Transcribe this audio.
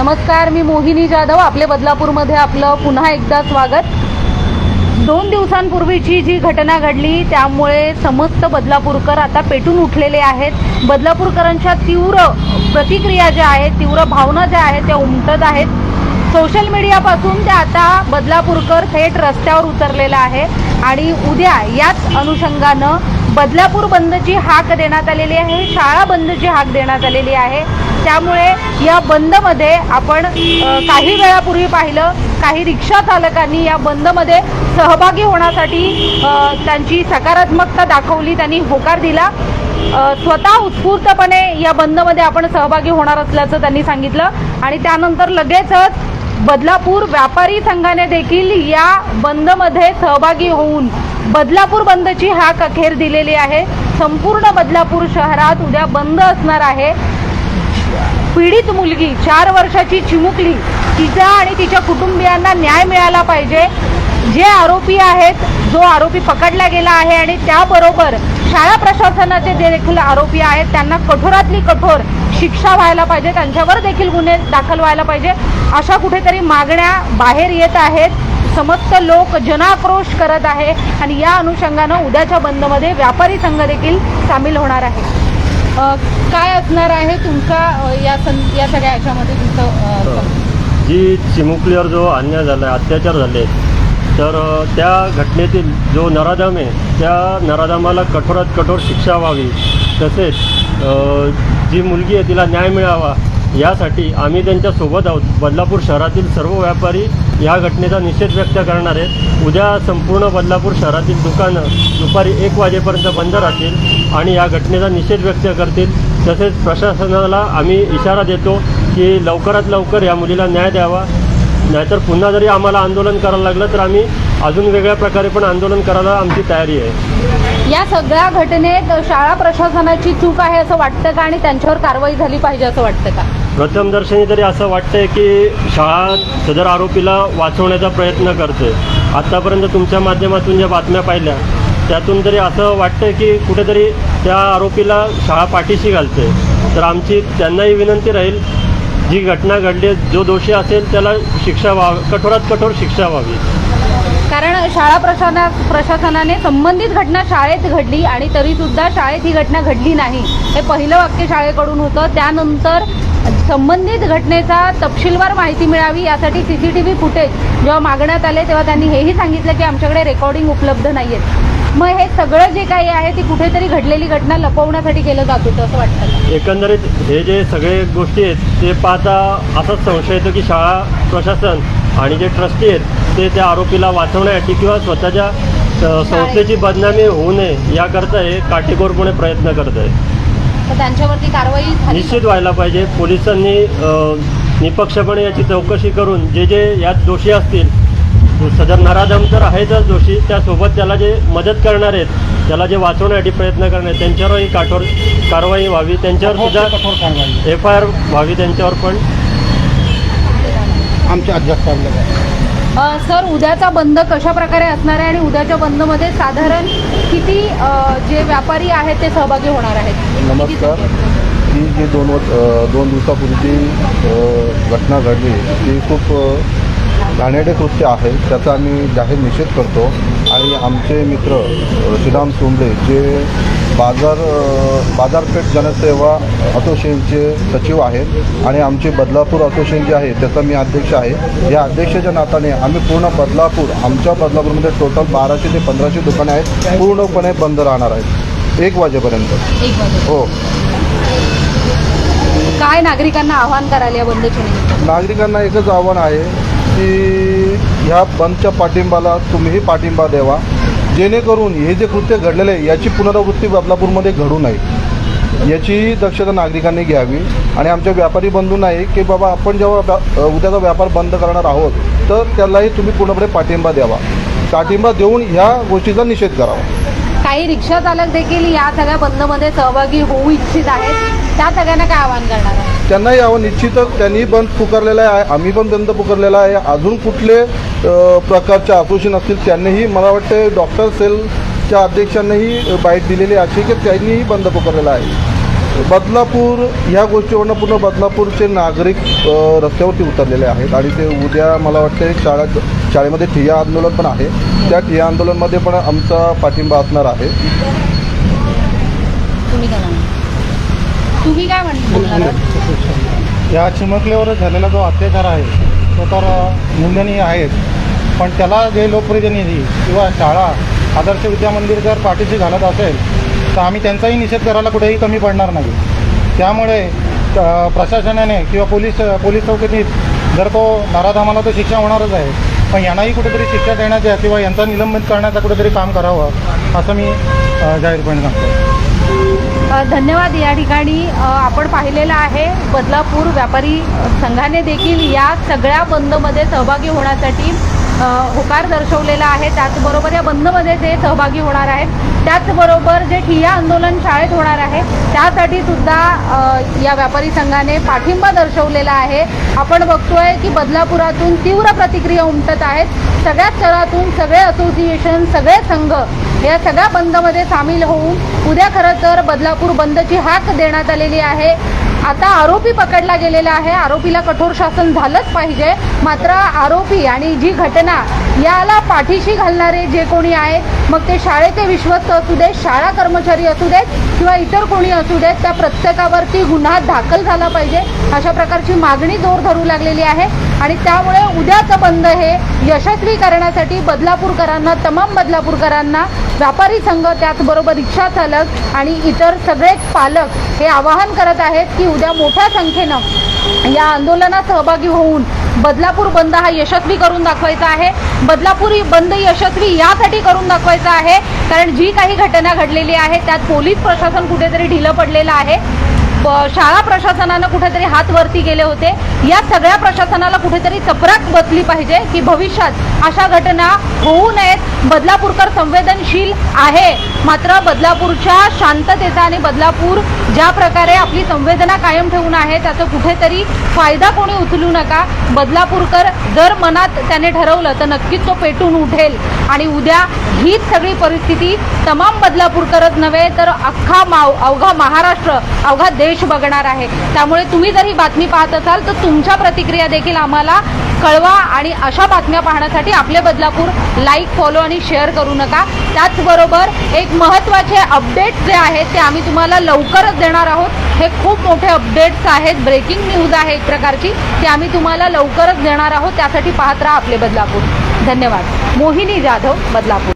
नमस्कार मी मोहिनी जाधव. आपले बदलापूरमध्ये आपलं पुन्हा एकदा स्वागत. दोन दिवसांपूर्वीची जी घटना घडली त्यामुळे समस्त बदलापूरकर आता पेटून उठलेले आहेत. बदलापूरकरांच्या तीव्र प्रतिक्रिया ज्या आहेत तीव्र भावना ज्या आहेत त्या उमटत आहेत. सोशल मीडियापासून ते आता बदलापूरकर थेट रस्त्यावर उतरलेला आहे. आणि उद्या याच अनुषंगानं बदलापूर बंदची हाक देण्यात आलेली आहे शाळा बंदची हाक देण्यात आलेली आहे त्यामुळे या बंदमध्ये आपण काही वेळापूर्वी पाहिलं काही रिक्षा चालकांनी या बंदमध्ये सहभागी होण्यासाठी त्यांची सकारात्मकता दाखवली त्यांनी होकार दिला. स्वतः उत्स्फूर्तपणे या बंदमध्ये आपण सहभागी होणार असल्याचं त्यांनी सांगितलं. आणि त्यानंतर लगेचच बदलापूर व्यापारी संघाने देखील या बंदमध्ये सहभागी होऊन बदलापूर बंदची हाक अखेर दिलेली आहे. संपूर्ण बदलापूर शहरात उद्या बंद असणार आहे. पीडित मुलगी चार वर्षाची चिमुकली तिचा आणि तिच्या कुटुंबियांना न्याय मिळाला पाहिजे. जे आरोपी आहेत जो आरोपी पकडला गेला आहे आणि त्याबरोबर शाळा प्रशासनाचे जे देखील आरोपी आहेत त्यांना कठोरातली कठोर शिक्षा व्हायला पाहिजे त्यांच्यावर देखील गुन्हे दाखल व्हायला पाहिजे. अशा कुठेतरी मागण्या बाहेर येत आहेत. समस्त लोक जनाक्रोश करत आहे आणि या अनुषंगानं उद्याच्या बंदमध्ये व्यापारी संघ देखील सामील होणार आहे. काय असणार आहे तुमचा या सं या सगळ्या याच्यामध्ये तुमचं जी चिमुकलीवर जो अन्याय झाला आहे अत्याचार झाले तर त्या घटनेतील जो नराधम आहे त्या नराधमाला कठोरात कठोर शिक्षा व्हावी. तसेच जी मुलगी आहे तिला न्याय मिळावा यासाठी आम्ही त्यांच्यासोबत आहोत. बदलापूर शहरातील सर्व व्यापारी या घटनेचा निषेध व्यक्त करणार आहेत. उद्या संपूर्ण बदलापूर शहरातील दुकानं दुपारी एक वाजेपर्यंत बंद राहतील आणि या घटनेचा निषेध व्यक्त करतील. तसेच प्रशासनाला आम्ही इशारा देतो की लवकरात लवकर या मुलीला न्याय द्यावा. नाहीतर पुन्हा जरी आम्हाला आंदोलन करायला लागलं तर आम्ही अजून वेगळ्या प्रकारे पण आंदोलन करायला आमची तयारी आहे. या सगळ्या घटनेत शाळा प्रशासनाची चूक आहे असं वाटतं का? आणि त्यांच्यावर कारवाई झाली पाहिजे असं वाटतं का? प्रथमदर्शनी तरी असं वाटतंय की शाळा सदर आरोपीला वाचवण्याचा प्रयत्न करते. आत्तापर्यंत तुमच्या माध्यमातून ज्या बातम्या पाहिल्या त्यातून तरी असं वाटतं की कुठेतरी त्या आरोपीला शाळा पाठीशी घालते. तर आमची त्यांनाही विनंती राहील जी घटना घडली जो दोषी असेल त्याला शिक्षा व्हावी कठोरात कठोर शिक्षा व्हावी. कारण शाळा प्रशासना प्रशासनाने संबंधित घटना शाळेत घडली आणि तरी सुद्धा शाळेत ही घटना घडली नाही. हे पहिलं वाक्य शाळेकडून होतं. त्यानंतर संबंधित घटनेचा तपशीलवार माहिती मिळावी यासाठी C C T V footage जेव्हा मागण्यात आले तेव्हा त्यांनी हेही सांगितलं की आमच्याकडे रेकॉर्डिंग उपलब्ध नाही आहेत मग हे सगळं जे काही आहे ती कुठेतरी घडलेली घटना लपवण्यासाठी केलं जात होतं असं वाटतं? एकंदरीत हे जे सगळे गोष्टी आहेत ते पाहता असाच संशय येतो की शाळा प्रशासन आणि जे ट्रस्टी आहेत ते त्या आरोपीला वाचवण्यासाठी किंवा स्वतःच्या संस्थेची बदनामी होऊ नये याकरता हे काटेकोरपणे प्रयत्न करत आहे त्यांच्यावरती कारवाई निश्चित व्हायला पाहिजे. पोलिसांनी निपक्षपणे याची चौकशी करून जे जे यात दोषी असतील सदर नराधम तर आहेतच दोषी त्यासोबत त्याला जे मदत करणार आहेत त्याला जे वाचवण्यासाठी प्रयत्न करणार आहेत त्यांच्यावरही कठोर कारवाई व्हावी त्यांच्यावर सुद्धा एफ आय आर व्हावी त्यांच्यावर पण. आमच्या अध्यक्षांना अ, सर उद्याचा बंद कशा प्रकारे असणार आहे आणि उद्याच्या बंदमध्ये साधारण किती जे व्यापारी आहेत ते सहभागी होणार आहेत? किती नमस्कार? ही जी दोन दोन दिवसापूर्वीची अ, घटना घडली ती खूप अ, घाणेरडे कृत्य आहे त्याचा आम्ही जाहीर निषेध करतो. आणि आमचे मित्र श्रीराम सोंबळे जे बाजार बाजारपेठ जनसेवा असोसिएशनचे सचिव आहेत आणि आमचे बदलापूर असोसिएशन जे आहे त्याचा मी अध्यक्ष आहे. या अध्यक्षाच्या नात्याने आम्ही पूर्ण बदलापूर आमच्या बदलापूरमध्ये टोटल बाराशे ते पंधराशे दुकाने आहेत पूर्णपणे बंद राहणार आहेत. एक वाजेपर्यंत. हो. काय नागरिकांना आव्हान करायला या बंदच्या नागरिकांना एकच आव्हान आहे आणि ह्या बंदच्या पाठिंबाला तुम्हीही पाठिंबा द्यावा. जेणेकरून हे जे कृत्य घडलेलं आहे याची पुनरावृत्ती बदलापूरमध्ये घडू नये. याची दक्षता नागरिकांनी घ्यावी. आणि आमच्या व्यापारी बंधूंना आहे की बाबा आपण जेव्हा उद्याचा व्यापार बंद करणार आहोत तर त्यालाही तुम्ही पूर्णपणे पाठिंबा द्यावा. पाठिंबा देऊन ह्या गोष्टीचा निषेध करावा. काही रिक्षा चालक देखील या सगळ्या बंदमध्ये सहभागी होऊ इच्छित आहेत. त्या सगळ्यांना काय आव्हान करणार? आहे त्यांना यावं निश्चितच. त्यांनी बंद पुकारलेला आहे. आम्ही पण बंद पुकारलेला आहे. अजून कुठले प्रकारचे असोसिएशन असतील त्यांनीही मला वाटते डॉक्टर सेलच्या अध्यक्षांनीही बाईट दिलेली अशी की त्यांनीही बंद पुकारलेला आहे. बदलापूर ह्या गोष्टीवरनं पूर्ण बदलापूरचे नागरिक रस्त्यावरती उतरलेले आहेत आणि ते उद्या मला वाटते शाळेत शाळेमध्ये ठिय्या आंदोलन पण आहे. त्या ठिय्या आंदोलनमध्ये पण आमचा पाठिंबा असणार आहे. तुम्ही काय म्हणता तुम्ही काय म्हणता या चिमुकलीवर झालेला जो अत्याचार आहे तो तर निंदनीय आहेच. पण त्याला जे लोकप्रतिनिधी किंवा शाळा आदर्श विद्यामंदिर जर पाठीशी घालत असेल तर आम्ही त्यांचाही निषेध करायला कुठेही कमी पडणार नाही. त्यामुळे प्रशासनाने किंवा पोलीस पोलीस चौकटीत जर तो नाराधामाला तर शिक्षा होणारच आहे. पण यांनाही कुठेतरी शिक्षा देण्याच्या किंवा यांचा निलंबित करण्याचं कुठेतरी काम करावं असं मी जाहीरपणे सांगतो धन्यवाद. या ठिकाणी आपण पाहिलेलं आहे बदलापूर व्यापारी संघाने देखील या सगळ्या बंदमध्ये सहभागी होण्यासाठी होकार दर्शवलेला आहे. त्याचबरोबर या बंदमध्ये जे सहभागी होणार आहेत त्याचबरोबर जे ठिय्या आंदोलन शाळेत होणार आहे त्यासाठी सुद्धा या व्यापारी संघाने पाठिंबा दर्शवलेला आहे. आपण बघतोय की बदलापुरातून तीव्र प्रतिक्रिया उमटत आहेत. सगळ्या स्तरातून सगळे असोसिएशन सगळे संघ या सगळ्या बंदमध्ये सामील होऊन उद्या खरं तर बदलापूर बंदची हाक देण्यात आलेली आहे. आता आरोपी पकडला गेलेला आहे. आरोपीला कठोर शासन झालंच पाहिजे. मात्र आरोपी आणि जी घटना याला पाठीशी घालणारे जे कोणी आहेत मग ते शाळेचे विश्वस्त असू देत शाळा कर्मचारी असू देत किंवा इतर कोणी असू देत त्या प्रत्येकावरती गुन्हा दाखल झाला पाहिजे अशा प्रकारची मागणी जोर धरू लागलेली आहे. आणि त्यामुळे उद्याचं बंद हे यशस्वी करण्यासाठी बदलापूरकरांना तमाम बदलापूरकरांना व्यापारी संघ त्याचबरोबर रिक्षा चालक आणि इतर सगळेच पालक हे आवाहन करत आहेत की उद्या मोठ्या संख्येनं या आंदोलनात सहभागी होऊन बदलापूर बंद हा यशस्वी करून दाखवायचा आहे. बदलापूर बंद यशस्वी यासाठी करून दाखवायचा आहे. कारण जी काही घटना घडलेली आहे त्यात पोलीस प्रशासन कुठेतरी ढिलं पडलेलं आहे. शाळा प्रशासनानं कुठेतरी हात वरती गेले होते. या सगळ्या प्रशासनाला कुठेतरी चपराक बसली पाहिजे की भविष्यात अशा घटना होऊ नयेत. बदलापूरकर संवेदनशील आहे. मात्र बदलापूरच्या शांततेचा आणि बदलापूर ज्या प्रकारे आपली संवेदना कायम ठेवून आहे त्याचा कुठेतरी फायदा कोणी उचलू नका. बदलापूरकर जर मनात त्याने ठरवलं तर नक्कीच तो पेटून उठेल. आणि उद्या हीच सगळी परिस्थिती तमाम बदलापूरकरच नव्हे तर अख्खा माव अवघा महाराष्ट्र अवघा देश बघणार आहे. त्यामुळे तुम्ही जर ही बातमी पाहत असाल तर तुमच्या प्रतिक्रिया देखील आम्हाला कळवा आणि अशा बातम्या पाहण्यासाठी आपले बदलापूर लाईक फॉलो आणि शेअर करू नका. त्याचबरोबर एक महत्त्वाचे अपडेट जे आहेत ते आम्ही तुम्हाला लवकरच देणार आहोत. हे खूप मोठे अपडेट्स आहेत. ब्रेकिंग न्यूज आहे एक प्रकारची. ती आम्ही तुम्हाला लवकरच देणार आहोत. त्यासाठी पाहत राहा आपले बदलापूर. धन्यवाद. मोहिनी जाधव बदलापूर.